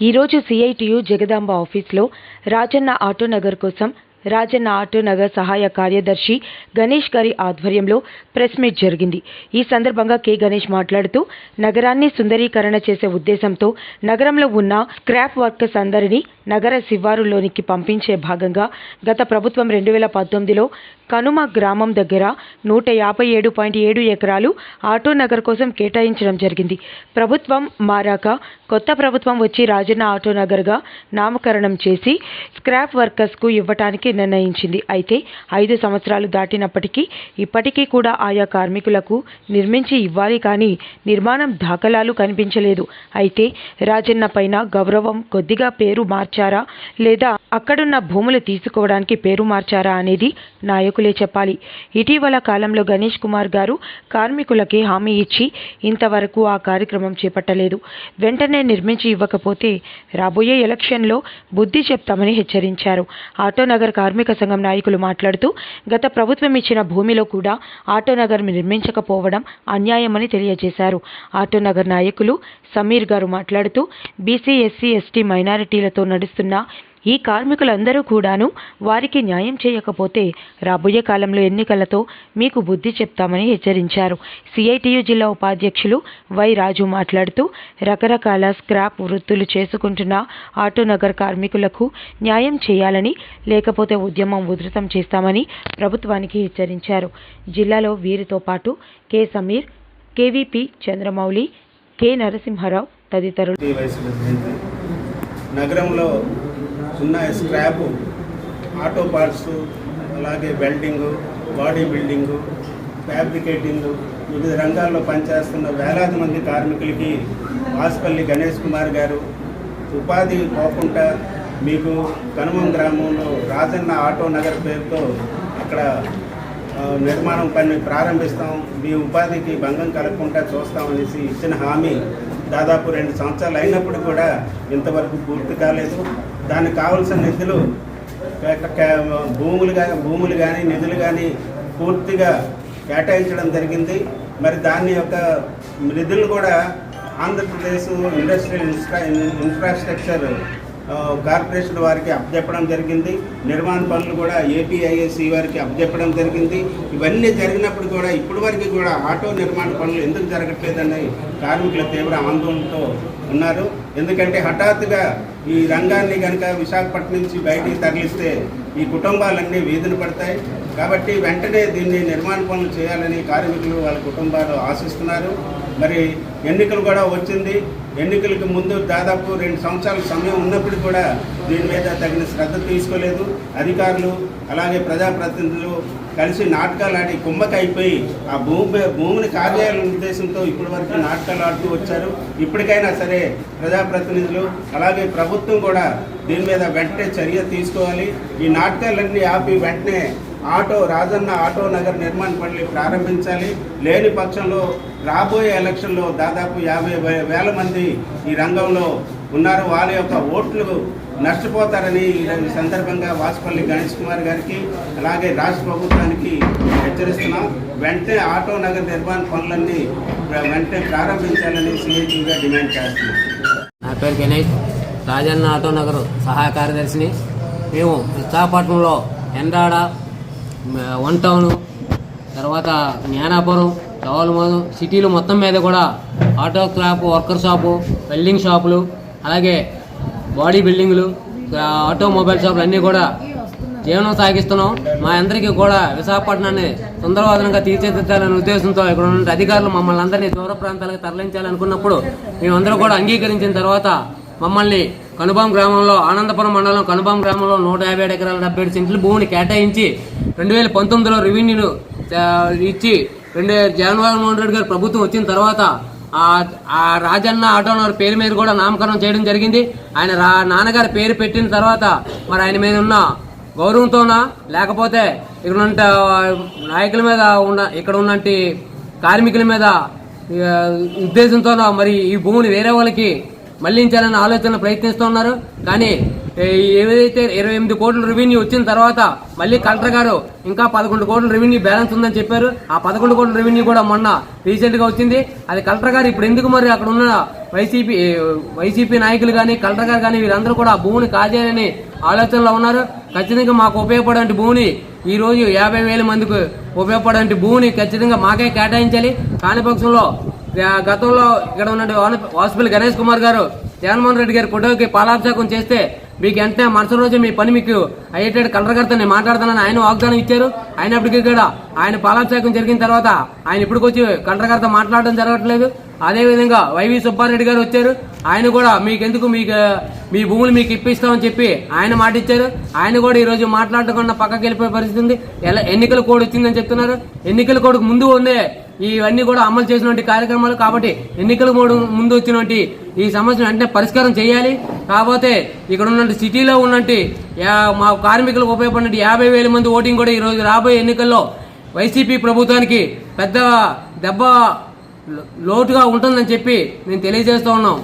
ఈరోజు సిఐటియు జగదాంబ ఆఫీస్లో రాజన్న ఆటోనగర్ కోసం రాజన్న ఆటోనగర్ సహాయ కార్యదర్శి గణేష్ గారి ఆధ్వర్యంలో ప్రెస్ మీట్ జరిగింది. ఈ సందర్భంగా కె గణేష్ మాట్లాడుతూ నగరాన్ని సుందరీకరణ చేసే ఉద్దేశంతో నగరంలో ఉన్న స్క్రాప్ వర్కర్స్ అందరినీ నగర శివారులోనికి పంపించే భాగంగా గత ప్రభుత్వం రెండు వేల పంతొమ్మిదిలో కనుమ గ్రామం దగ్గర నూట యాభై ఏడు పాయింట్ ఏడు ఎకరాలు ఆటో నగర్ కోసం కేటాయించడం జరిగింది. ప్రభుత్వం మారాక కొత్త ప్రభుత్వం వచ్చి రాజన్న ఆటో నగర్గా నామకరణం చేసి స్క్రాప్ వర్కర్స్కు ఇవ్వటానికి నిర్ణయించింది. అయితే ఐదు సంవత్సరాలు దాటినప్పటికీ ఇప్పటికీ కూడా ఆయా కార్మికులకు నిర్మించి ఇవ్వాలి కానీ నిర్మాణం దాఖలాలు కనిపించలేదు. అయితే రాజన్న పైన గౌరవం కొద్దిగా పేరు మార్చి మార్చారా? లేదా అక్కడున్న భూములు తీసుకోవడానికి పేరు మార్చారా అనేది నాయకులే చెప్పాలి. ఇటీవల కాలంలో గణేష్ కుమార్ గారు కార్మికులకి హామీ ఇచ్చి ఇంతవరకు ఆ కార్యక్రమం చేపట్టలేదు. వెంటనే నిర్మించి ఇవ్వకపోతే రాబోయే ఎలక్షన్లో బుద్ధి చెప్తామని హెచ్చరించారు. ఆటోనగర్ కార్మిక సంఘం నాయకులు మాట్లాడుతూ గత ప్రభుత్వం ఇచ్చిన భూమిలో కూడా ఆటోనగర్ నిర్మించకపోవడం అన్యాయమని తెలియజేశారు. ఆటోనగర్ నాయకులు సమీర్ గారు మాట్లాడుతూ బీసీ ఎస్సీ ఎస్టీ మైనారిటీలతో నడుస్తున్న ఈ కార్మికులందరూ కూడాను వారికి న్యాయం చేయకపోతే రాబోయే కాలంలో ఎన్నికలతో మీకు బుద్ధి చెప్తామని హెచ్చరించారు. సిఐటియు జిల్లా ఉపాధ్యక్షులు వై రాజు మాట్లాడుతూ రకరకాల స్క్రాప్ వృత్తులు చేసుకుంటున్న ఆటోనగర్ కార్మికులకు న్యాయం చేయాలని లేకపోతే ఉద్యమం ఉధృతం చేస్తామని ప్రభుత్వానికి హెచ్చరించారు. జిల్లాలో వీరితో పాటు K Sameer KVP Chandramouli K Narasimharao తదితరులు. నగరంలో ఉన్న స్క్రాప్ ఆటో పార్ట్స్ అలాగే వెల్డింగు బాడీ బిల్డింగు ఫ్యాబ్రికేటింగ్ వివిధ రంగాల్లో పనిచేస్తున్న వేలాది మంది కార్మికులకి వాసుపల్లి గణేష్ కుమార్ గారు ఉపాధి పోకుండా మీకు కనుమం గ్రామంలో రాజన్న ఆటో నగర్ పేరుతో అక్కడ నిర్మాణం పని ప్రారంభిస్తాం. మీ ఉపాధికి భంగం కలగకుండా చూస్తామనేసి ఇచ్చిన హామీ దాదాపు రెండు సంవత్సరాలు అయినప్పుడు కూడా ఇంతవరకు పూర్తి కాలేదు. దానికి కావలసిన నిధులు భూములు కానీ భూములు కానీ నిధులు కానీ పూర్తిగా కేటాయించడం జరిగింది. మరి దాని యొక్క నిధులు కూడా ఆంధ్రప్రదేశ్ ఇండస్ట్రియల్ ఇన్స్ట్రా ఇన్ఫ్రాస్ట్రక్చర్ కార్పొరేషన్ వారికి అప్పచెప్పడం జరిగింది. నిర్మాణ పనులు కూడా ఏపీఐఎస్సి వారికి అప్పచెప్పడం జరిగింది. ఇవన్నీ జరిగినప్పుడు కూడా ఇప్పటి వరకు కూడా ఆటో నిర్మాణ పనులు ఎందుకు జరగట్లేదని కార్మికుల తీవ్ర ఆందోళనతో ఉన్నారు. ఎందుకంటే హఠాత్తుగా ఈ రంగాన్ని కనుక విశాఖపట్నం నుంచి బయటికి తరలిస్తే ఈ కుటుంబాలన్నీ వీధిన పడతాయి. కాబట్టి వెంటనే దీన్ని నిర్మాణ పనులు చేయాలని కార్మికులు వాళ్ళ కుటుంబాలు ఆశిస్తున్నారు. మరి ఎన్నికలు కూడా వచ్చింది. ఎన్నికలకు ముందు దాదాపు రెండు సంవత్సరాల సమయం ఉన్నప్పుడు కూడా దీని మీద తగిన శ్రద్ధ తీసుకోలేదు. అధికారులు అలాగే ప్రజాప్రతినిధులు కలిసి నాటకాలు ఆడి కుమ్మక అయిపోయి ఆ భూమి భూమిని కార్యాలయ ఉద్దేశంతో ఇప్పటి వరకు నాటకాలు ఆడుతూ వచ్చారు. ఇప్పటికైనా సరే ప్రజాప్రతినిధులు అలాగే ప్రభుత్వం కూడా దీని మీద వెంటనే చర్య తీసుకోవాలి. ఈ నాటకాలన్నీ ఆపి వెంటనే ఆటో రాజన్న ఆటో నగర్ నిర్మాణ పనులు ప్రారంభించాలి. లేని పక్షంలో రాబోయే ఎలక్షన్లో దాదాపు యాభై వేల మంది ఈ రంగంలో ఉన్నారు. వాళ్ళ యొక్క ఓట్లు నష్టపోతారని ఈ సందర్భంగా వాసుపల్లి గణేష్ కుమార్ గారికి అలాగే రాష్ట్ర ప్రభుత్వానికి హెచ్చరిస్తున్నాం. వెంటనే ఆటో నగర్ నిర్మాణ పనులన్నీ వెంటనే ప్రారంభించాలని సిఐటీగా డిమాండ్ చేస్తున్నాం. నా పేరు గణేష్. రాజన్న ఆటో నగర్ సహాయ కార్యదర్శిని. మేము విశాఖపట్నంలో ఎండాడ వన్ టౌన్ తర్వాత జ్ఞానాపురం చౌలమోదం సిటీలు మొత్తం మీద కూడా auto craft worker shop welding షాపులు అలాగే బాడీ బిల్డింగ్లు ఆటోమొబైల్ షాపులు అన్నీ కూడా జీవనం సాగిస్తున్నాం. మా అందరికీ కూడా విశాఖపట్నాన్ని సుందరవాదనంగా తీర్చిదిద్దాలనే ఉద్దేశంతో ఇక్కడ ఉన్న అధికారులు మమ్మల్ని అందరినీ దూర ప్రాంతాలకు తరలించాలనుకున్నప్పుడు మేమందరూ కూడా అంగీకరించిన తర్వాత మమ్మల్ని కనుబాం గ్రామంలో ఆనందపురం మండలం కనుబాం గ్రామంలో నూట యాభై ఏడు ఎకరాల డెబ్బై ఏడు సెంట్లు భూమిని కేటాయించి రెండు వేల పంతొమ్మిదిలో రెవెన్యూను ఇచ్చి రెండు జగన్మోహన్ రెడ్డి గారు ప్రభుత్వం వచ్చిన తర్వాత ఆ రాజన్న ఆటోనర్ పేరు మీద కూడా నామకరణం చేయడం జరిగింది. ఆయన రా నాన్నగారి పేరు పెట్టిన తర్వాత మరి ఆయన మీద ఉన్న గౌరవంతోనా లేకపోతే ఇక్కడ ఉన్న నాయకుల మీద ఉన్న ఇక్కడ ఉన్నటి కార్మికుల మీద ఉద్దేశంతోనా మరి ఈ భూమిని వేరే వాళ్ళకి మళ్ళించాలని ఆలోచన ప్రయత్నిస్తూ ఉన్నారు కానీ ఏదైతే ఇరవై ఎనిమిది కోట్ల రెవెన్యూ వచ్చిన తర్వాత మళ్ళీ కలెక్టర్ గారు ఇంకా పదకొండు కోట్ల రెవెన్యూ బ్యాలెన్స్ ఉందని చెప్పారు. ఆ పదకొండు కోట్ల రెవెన్యూ కూడా మొన్న రీసెంట్గా వచ్చింది. అది కలెక్టర్ గారు ఇప్పుడు ఎందుకు మరి అక్కడ ఉన్న వైసీపీ వైసీపీ నాయకులు కానీ కలెక్టర్ గారు కానీ వీరందరూ కూడా ఆ భూమిని కాజేయాలని ఆలోచనలో ఉన్నారు. ఖచ్చితంగా మాకు ఉపయోగపడే భూమిని ఈ రోజు యాభై వేల మందికి ఉపయోగపడే భూమిని ఖచ్చితంగా మాకే కేటాయించాలి. కాని పక్షంలో గతంలో ఇక్కడ ఉన్న హాస్పిటల్ గణేష్ కుమార్ గారు జగన్మోహన్ రెడ్డి గారి ఫోటోకి పాలాభిషేకం చేస్తే మీకు వెంటనే మరుసటి రోజు మీ పని మీకు అయ్యేటట్టు కలెక్టర్ గారితో నేను మాట్లాడతానని ఆయన వాగ్దానం ఇచ్చారు. అయినప్పటికీ కూడా ఆయన పాలాభిషేకం జరిగిన తర్వాత ఆయన ఇప్పటికొచ్చి కలెక్టర్ గారితో మాట్లాడడం జరగట్లేదు. అదేవిధంగా వైవి సుబ్బారెడ్డి గారు వచ్చారు. ఆయన కూడా మీకెందుకు మీకు మీ భూములు మీకు ఇప్పిస్తామని చెప్పి ఆయన మాట ఇచ్చారు ఆయన కూడా ఈ రోజు మాట్లాడకుండా పక్కకి వెళ్ళిపోయే పరిస్థితి ఉంది. ఎలా ఎన్నికల కోడ్ వచ్చిందని చెప్తున్నారు. ఎన్నికల కోడ్కు ముందు ఉండే ఇవన్నీ కూడా అమలు చేసినటువంటి కార్యక్రమాలు కాబట్టి ఎన్నికల మూడు ముందు వచ్చినటువంటి ఈ సమస్యను వెంటనే పరిష్కారం చేయాలి. కాకపోతే ఇక్కడ ఉన్న సిటీలో ఉన్నట్టు మా కార్మికులకు ఉపయోగపడినట్టు యాభై వేల మంది ఓటింగ్ కూడా ఈరోజు రాబోయే ఎన్నికల్లో వైసీపీ ప్రభుత్వానికి పెద్ద దెబ్బ లోటుగా ఉంటుందని చెప్పి నేను తెలియజేస్తూ ఉన్నాం.